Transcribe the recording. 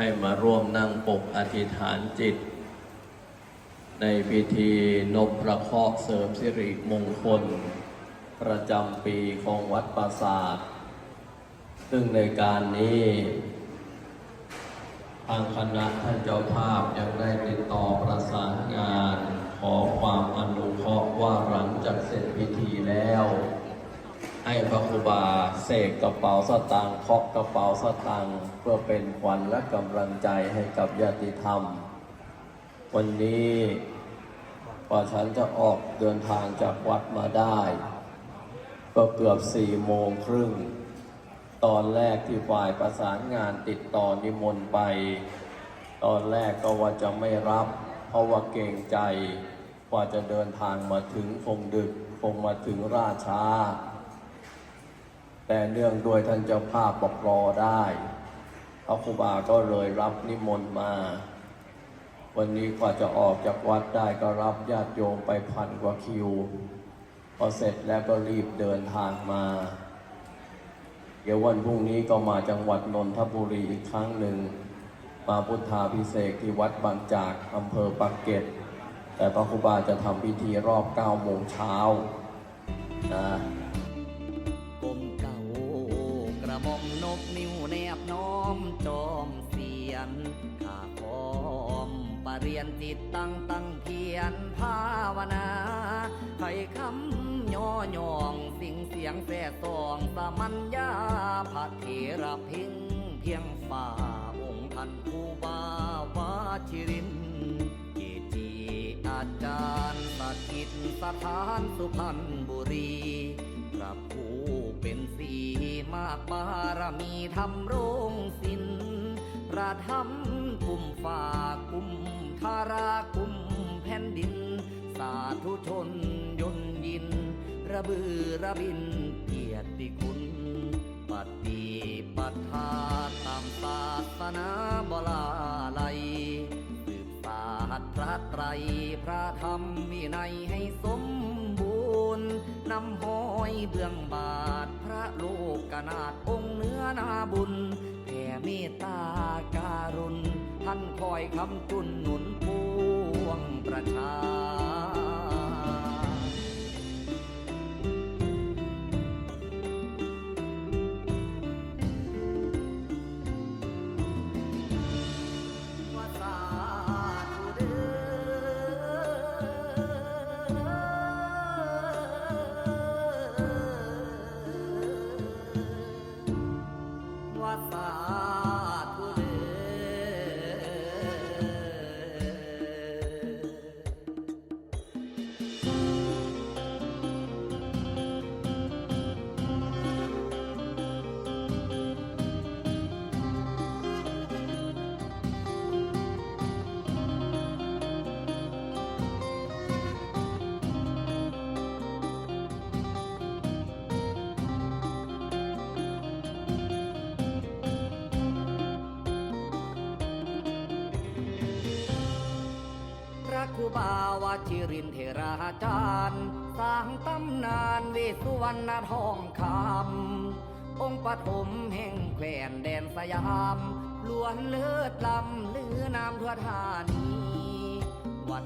ให้มาร่วมนั่งปกอธิษฐานจิต ในพิธีนบประเคราะห์เสริมสิริมงคล ประจำปีของวัดปราสาท ซึ่งในการนี้ทางคณะท่านเจ้าภาพยังได้ติดต่อประสานงาน ขอความอนุเคราะห์ว่าหลังจากเสร็จพิธี พระครูบาเสกกระเป๋าสตางค์เคาะกระเป๋าสตางค์เพื่อเป็นขวัญและกำลังใจให้กับญาติธรรม วันนี้กว่าฉันจะออกเดินทางจากวัดมาได้ ก็เกือบสี่โมงครึ่ง ตอนแรกที่ฝ่ายประสานงานติดต่อนิมนต์ไป ตอนแรกก็ว่าจะไม่รับ เพราะว่าเกรงใจกว่าจะเดินทางมาถึงคงดึกคงมาถึงราช้า แต่เนื่องด้วยท่านเจ้าภาพบอกรอได้พระครูบาก็เลยรับนิมนต์มา วันนี้กว่าจะออกจากวัดได้ก็รับญาติโยมไปพันกว่าคิว พอเสร็จแล้วก็รีบเดินทางมา เดี๋ยววันพรุ่งนี้ก็มาจังหวัดนนทบุรีอีกครั้งหนึ่ง มาพุทธาพิเศษกที่วัดบางจากอำเภอปักเกร็ดแต่พระครูบาจะทำพิธีรอบ9โมงเช้านะ มอมนกนิ้วแนบน้อมจอมเสียนข้าพร้อมปรเรียนจิตตั้งตั้งเพียรภาวนาให้คำย่อย่องสิ่งเสียงแส่สองสามัญญาพระเถระพิงเพียงฝ่าองค์ท่านผู้บาวาชิรินเกจิอาจารย์สกิจสถานสุพรรณบุรีากบารมีทำโรงสินประทำกุมฝ่ากุมธารากุมแผ่นดิน สาธุชนยนยิน ระบือระบินเกียรติคุณปฏิปัฏฐาตามศาสนาบลาไลยสืบสาสพระไตรพระธรรมวินัยให้สม อยเบื้องบาท พระโลกกนาดองค์เนื้อนาบุญแผ่เมตตาการุณ ท่านคอยคำจุนหนุนพวงประชา พระครูบาวชิรินเทราจารย์สร้างตำนานวิสุวรรณทองคำองค์ปฐมแห่งแคว้นแดนสยามล้วนเลิศลำลือนามทั่วธานีวัด